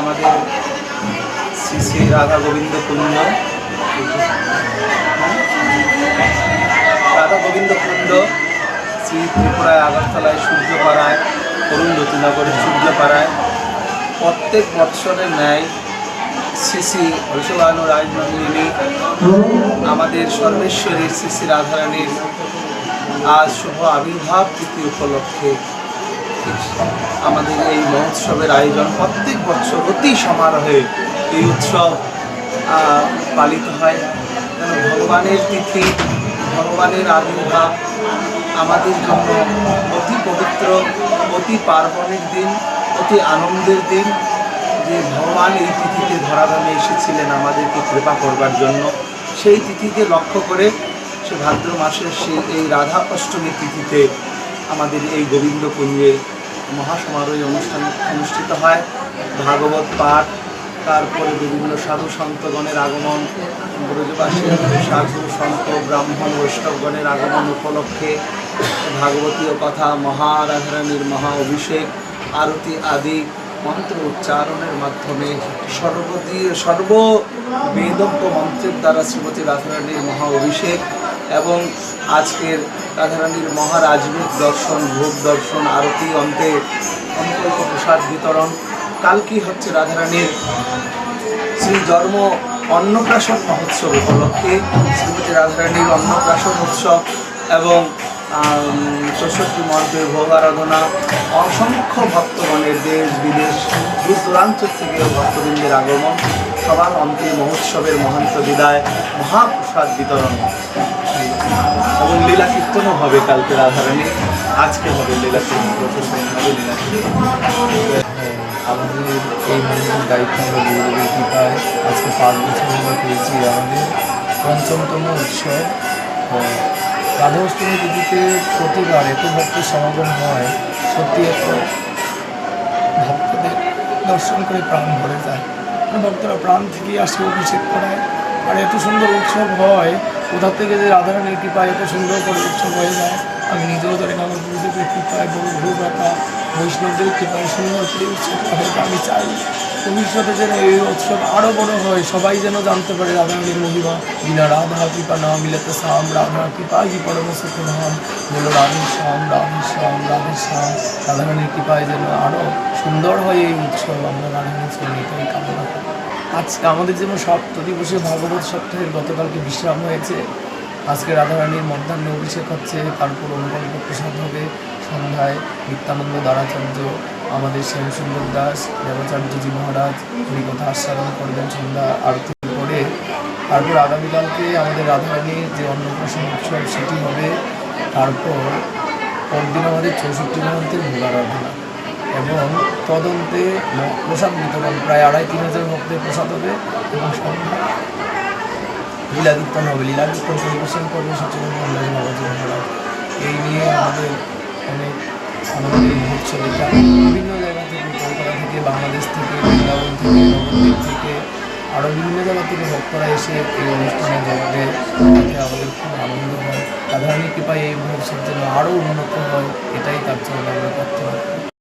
আমাদের শ্রী শ্রী রাধা গোবিন্দ কুঞ্জ রাধা গোবিন্দ কুণ্ড, শ্রী ত্রিপুরায় আগরতলায় সূর্যপাড়ায় অরুন্ধতিনগরে সূর্যপাড়ায়। প্রত্যেক বৎসরের ন্যায় শ্রী শ্রী হরিষবানু রাজনন্দিনী, আমাদের সর্বেশ্বরীর শ্রী শ্রী রাধারানীর আজ শুভ আবির্ভাব তিথি উপলক্ষে আমাদের এই মহোৎসবের আয়োজন প্রত্যেক বছর অতি সমারোহে এই উৎসব পালিত হয়। যেন ভগবানের তিথি, ভগবানের আবির্ভাব আমাদের জন্য অতি পবিত্র, অতি পার্বণের দিন, অতি আনন্দের দিন যে ভগবান এই তিথিতে ধরাধামে এসেছিলেন আমাদেরকে কৃপা করবার জন্য। সেই তিথিকে লক্ষ্য করে সে ভাদ্র মাসের সেই এই রাধা অষ্টমী তিথিতে আমাদের এই গোবিন্দ কুঞ্জে মহাসমারোহ অনুষ্ঠান অনুষ্ঠিত হয়। ভাগবত পাঠ, তারপরে বিভিন্ন সাধু সন্তগণের আগমন ব্রজবাসীর সাধু, সন্ত, ব্রাহ্মণ, বৈষ্ণবগণের আগমন উপলক্ষে ভাগবতীয় কথা, মহারাধারানীর মহা অভিষেক, আরতি আদি, মন্ত্র উচ্চারণের মাধ্যমে সর্বদীয় সর্ব বেদজ্ঞ মন্ত্রের দ্বারা শ্রীমতী রাধারানীর মহা অভিষেক এবং আজকের রাধারানীর মহারাজভোগ দর্শন, ভোগ দর্শন, আরতি, অন্তে অন্তর্ক প্রসাদ বিতরণ। কালকি হচ্ছে রাধারানীর শ্রী জন্ম অন্নপ্রাশন মহোৎসব উপলক্ষে। শ্রীমতী রাধারানীর অন্নপ্রাশন উৎসব এবং চৌষট্টি মন্ত্রের ভোগ আরাধনা। অসংখ্য ভক্তগণের দেশ, বিদেশ দূর দূরান্ত থেকে ভক্তবৃন্দের আগমন। সবার অন্তে মহোৎসবের মহান্ত বিদায়, মহাপ্রসাদ বিতরণ। এবং লীলা কীর্তনও হবে কালকে রাধারানী আজকে হবে লীলা কীর্তন। হবে আমাদের আজকে পাঁচ বছর আমরা পেয়েছি আমাদের পঞ্চমতম উৎসব। আহ, রাধা অষ্টমী তিথিতে প্রতিবার এত ভক্তের সমাগম হয় সত্যি এত ভক্তদের দর্শন করে প্রাণ ভরে যায়। ভক্তরা প্রাণ থেকে আসে অভিষেক করায়। আর এত সুন্দর উৎসব হয় কোথা থেকে যে রাধারানীর কৃপায় এত সুন্দর করে উৎসব হয়ে যায়, আমি নিজেও জানি আমার গুরুদেবের কৃপায় বড় গুরু বাবা বৈষ্ণবদের কৃপায় সুন্দর করে উৎসবটা হোক আমি চাই ভবিষ্যতে যেন এই উৎসব আরও বড় হয়, সবাই যেন জানতে পারে রাধারানীর মহিমা। বিনা রাধা কৃপা না মিলতে শ্যাম রাধা কৃপা কি পরম সুখ নাম বলো রাধে শ্যাম রাধে শ্যাম রাধে শ্যাম, রাধারানীর কৃপায় যেন আরও সুন্দর হয় এই উৎসব, আমরা রাধারানীর সঙ্গীতেই কামনা করি। আজকে আমাদের যেমন সপ্ত দিবসে ভাগবত সপ্তাহের গতকালকে বিশ্রাম হয়েছে। আজকে রাধারানীর মধ্যাহ্নে অভিষেক হচ্ছে, তারপর অনুকল্প প্রসাদ হবে, সন্ধ্যায় নিত্যানন্দ দ্বারাচার্য, আমাদের শ্যামসুন্দর দাস দেবাচার্যজি মহারাজ হরিকথা আস্বাদন করবেন সন্ধ্যা আরতি করে তারপর আগামীকালকে আমাদের রাধারানীর যে অন্নপ্রাশন উৎসব, সেটি হবে। তারপর পরদিন আমাদের চৌষট্টি মহন্তের ভোগারাধনা এবং তদন্তে প্রসাদ বিতরণ প্রায় আড়াই তিন হাজার ভক্তের প্রসাদ হবে এবং সন্ধ্যা লীলা কীর্তন হবে। লীলা কীর্তন পরিবেশন করবে সচেতন এই নিয়ে আমাদের অনেক আনন্দের মহোৎসব। এটা বিভিন্ন জায়গা থেকে, কলকাতা থেকে, বাংলাদেশ থেকে, বৃন্দাবন থেকে, নবদ্বীপ থেকে আরও বিভিন্ন জায়গা থেকে ভক্তরা এসে এই অনুষ্ঠানে যোগ তাতে আমাদের খুব আনন্দ হয়। সাধারণ কৃপায় এই মহোৎসব যেন আরও উন্নত হয়, এটাই তার জন্য আমরা করতে করি